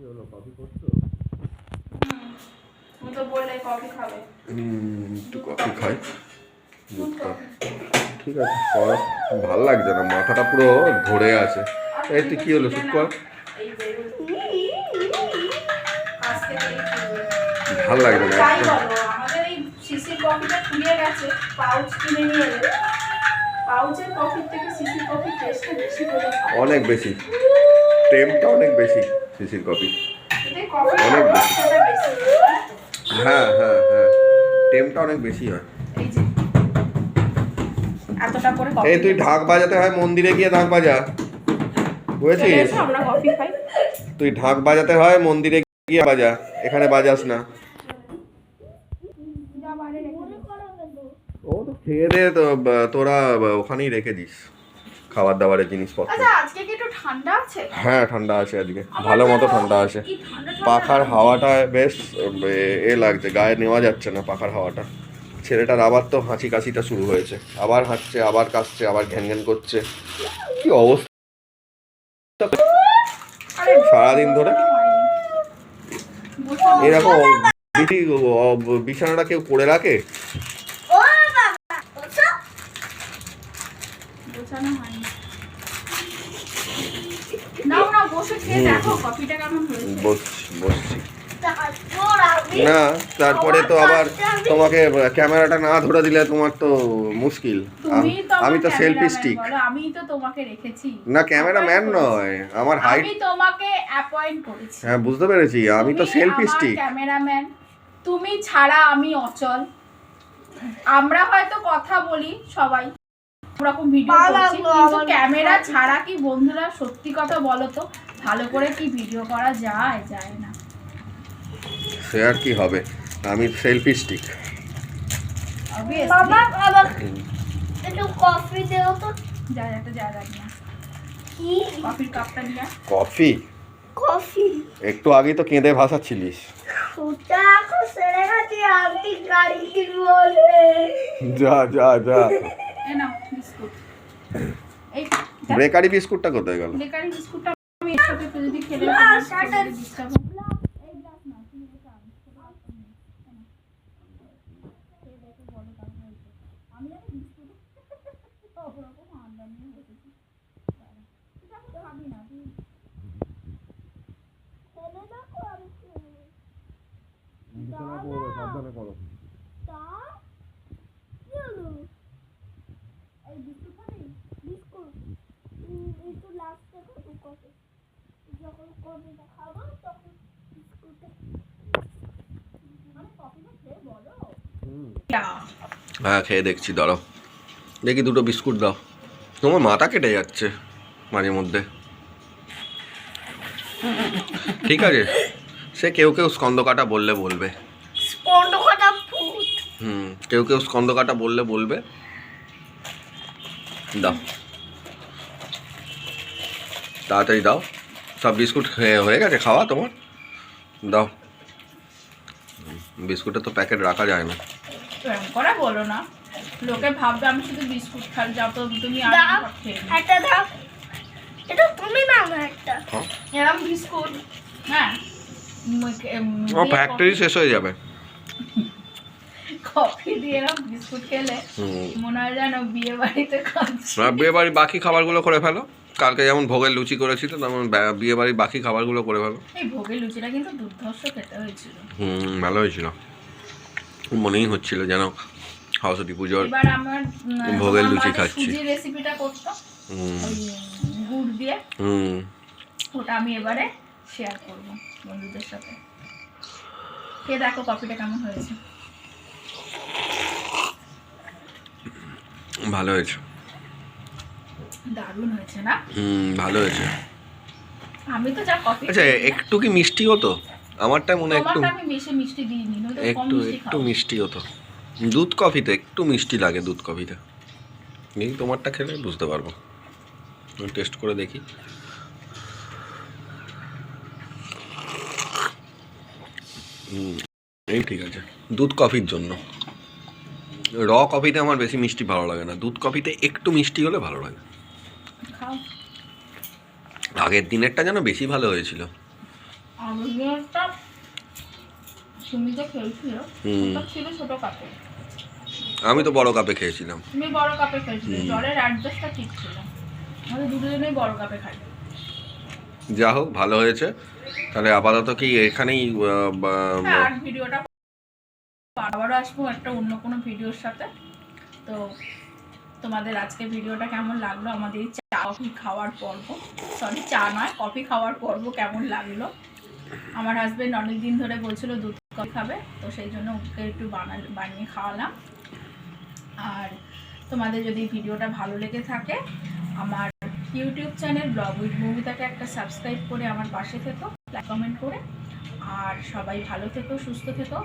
কি হলো? কফি করছ? তুমি তো বললে কফি খাবে। হুম, একটু কফি খাই। দুধ কফি? ঠিক আছে করো ভালো লাগছে না মাথাটা পুরো ধরে আছে। এই তুই কি হলো? চুপ কর। ভালো লাগছে না তাই একদম। বলো আমাদের এই সিসির কফিটা ফুরিয়ে গেছে পাউচ কিনে নিয়ে এলে। পাউচের কফির থেকে সিসির কফির টেস্টটা বেশি অনেক বেশি। টেমটা অনেক বেশি শিশির কপি অনেক বেশি। হ্যাঁ হ্যাঁ হ্যাঁ টেমটা অনেক বেশি হয়। এই তুই ঢাক বাজাতে হয় মন্দিরে গিয়ে ঢাক বাজা। বুঝেছিস? তুই ঢাক বাজাতে হয় মন্দিরে গিয়ে বাজা এখানে বাজাস না। ও তো খেয়ে দে তো তোরা ওখানেই রেখে দিস। খাবার দাবারের জিনিসপত্র। আচ্ছা আজকে কি একটু ঠান্ডা আছে? হ্যাঁ ঠান্ডা আছে আজকে। ভালো মতো ঠান্ডা আছে। পাখার হাওয়াটা বেশ এ- লাগছে গায়ে নেওয়া যাচ্ছে না পাখার হাওয়াটা। ছেলেটার আবার তো হাঁচি কাশিটা শুরু হয়েছে। আবার হাঁচছে আবার কাশছে আবার ঘ্যান ঘ্যান করছে। কি অবস্থা? সারাদিন ধরে? এরকম বিছানাটা কেউ করে রাখে গোছানো হয়নি। নাও নাও বসে খেয়ে দেখো কফিটা কেমন হয়েছে বসছি বসছি। না তারপরে তো আবার তোমাকে ক্যামেরাটা না ধরে দিলে তোমার তো মুশকিল। আমি তো সেলফি স্টিক। আমি তো তোমাকে রেখেছি। না Appoint করেছি। নয় আমার হাইট আমি তোমাকে অ্যাপয়েন্ট করেছি। হ্যাঁ বুঝতে পেরেছি আমি তো সেলফি স্টিক ক্যামেরাম্যান তুমি ছাড়া আমি অচল। আমরা হয়তো কথা বলি সবাই। ওরকম ভিডিও করছি। কিন্তু ক্যামেরা ছাড়া কি বন্ধুরা? সত্যি কথা বলো তো ভালো করে কি ভিডিও করা যায়? যায় না। সে আর কি হবে? আমি সেলফি স্টিক বাবা বাবা একটু কফি দেও তো। যা একটা জায়গা নিয়ে আস। কি? কফির কাপটা নিয়ে কফি কফি একটু আগে তো কেঁদে ভাসাচ্ছিলিস। গাড়ি কিনবো যা যা যা। এই নাও বিস্কুট। এই বেকারি বিস্কুটটা কোথায় গেল? বেকারি বিস্কুটটা আমি এর সাথে যদি খেলে না, সেটা- ডিস্টার্ব এই গ্লাস না তুমি এটা আনো। ছোট গ্লাস নিয়ে এসো। এই নাও। খেয়ে দেখে বলো কেমন হয়েছে। আমি জানি বিস্কুট সব রকম আন্ডা নিয়ে বসেছি দাঁড়া। ঠিক আছে, খাবি না তুই ফেলে দেখো আমি খেয়ে সাবধানে করো তা কি হলো এই বিস্কুট খাবি বিস্কুট উম, একটু যখন খাব তখন মানে হ্যাঁ খেয়ে দেখছি দাঁড়াও। দেখি দুটো বিস্কুট দাও। তোমার মাথা কেটে যাচ্ছে মাঝে মধ্যে। ঠিক আছে। সে কেউ কেউ স্কন্দ কাটা বললে বলবে। হুম কেউ কেউ স্কন্দ কাটা বললে বলবে। দাও। তাড়াতাড়ি দাও। সব বিস্কুট হয়ে- হয়ে গেছে খাওয়া তোমার? দাও। বিস্কুটের তো প্যাকেট রাখা যায় না। এরকম করে বলো না। লোকে ভাববে আমি শুধু বিস্কুট খাই তুমি সব খেয়ে নিও। একটা দাও। এটা তুমি নাও একটা। হ্যাঁ। বিস্কুট। হ্যাঁ। ও ফ্যাক্টরি শেষ হয়ে যাবে। কফি দিয়ে এরম বিস্কুট খেলে মনে হয় যেন বিয়ে বাড়িতে খাচ্ছি। বিয়ে বাড়ির বাকি খাবারগুলো করে ফেলো। কালকে যেমন ভোগের লুচি করেছি তো তেমন বিয়ে বাড়ির বাকি খাবারগুলো করে ফেলো। এই ভোগের লুচিটা কিন্তু দুর্ধর্ষ খেতে হয়েছিল। হুম ভালো হয়েছিল। মনেই হচ্ছিল যেন সরস্বতী পুজোর ভোগের লুচি খাচ্ছি। রেসিপিটা করতো। হুম। গুড় দিয়ে। হুম। ওটা আমি এবারে শেয়ার করব বন্ধুদের সাথে। কে দেখো কেমন হয়েছে। ভালো হয়েছে। দারুণ হয়েছে না? হুম ভালো হয়েছে। আমি তো যা কফি আচ্ছা একটু কি মিষ্টি হতো? আমারটা মনে একটু আমি বেশি মিষ্টি দিইনি একটু একটু মিষ্টি হতো। দুধ কফিতে একটু মিষ্টি লাগে দুধ কফিতে দেখি তোমারটা খেলে বুঝতে পারব। টেস্ট করে দেখি। হুম, এই ঠিক আছে। দুধ কফির জন্য। র কফিতে আমার বেশি মিষ্টি ভালো লাগে না। দুধ কফিতে একটু মিষ্টি হলে ভালো লাগে। খাও। আগের দিনেরটা যেন বেশি ভালো হয়েছিল। ছিল ছোট কাপে। আমি তো বড় কাপে খেয়েছিলাম। তুমি বড় কাপে খেয়েছিলে জলের অ্যাডজাস্টটা ঠিক ছিল। আমাদের দুজনেই বড় কাপে খাই। যা হোক ভালো হয়েছে। তাহলে আপাতত কি এখানেই হ্যাঁ আর ভিডিওটা আবারও আসব একটা অন্য কোনো ভিডিওর সাথে। তো তোমাদের আজকে ভিডিওটা কেমন লাগল আমাদের এই চা কফি খাওয়ার পর্ব। সরি চা নয়, কফি খাওয়ার পর্ব কেমন লাগল? আমার হাজবেন্ড অনেক দিন ধরে বলছিল দুধ কফি খাবে, তো সেই জন্য ওকে একটু বানা, বানিয়ে খাওয়ালাম। আর তোমাদের যদি ভিডিওটা ভালো লেগে থাকে, আমার ইউটিউব চ্যানেল ব্লগ উইথ মুভিটাকে একটা সাবস্ক্রাইব করে আমার পাশে থেকো কমেন্ট করে। আর সবাই ভালো থেকো, সুস্থ থেকো।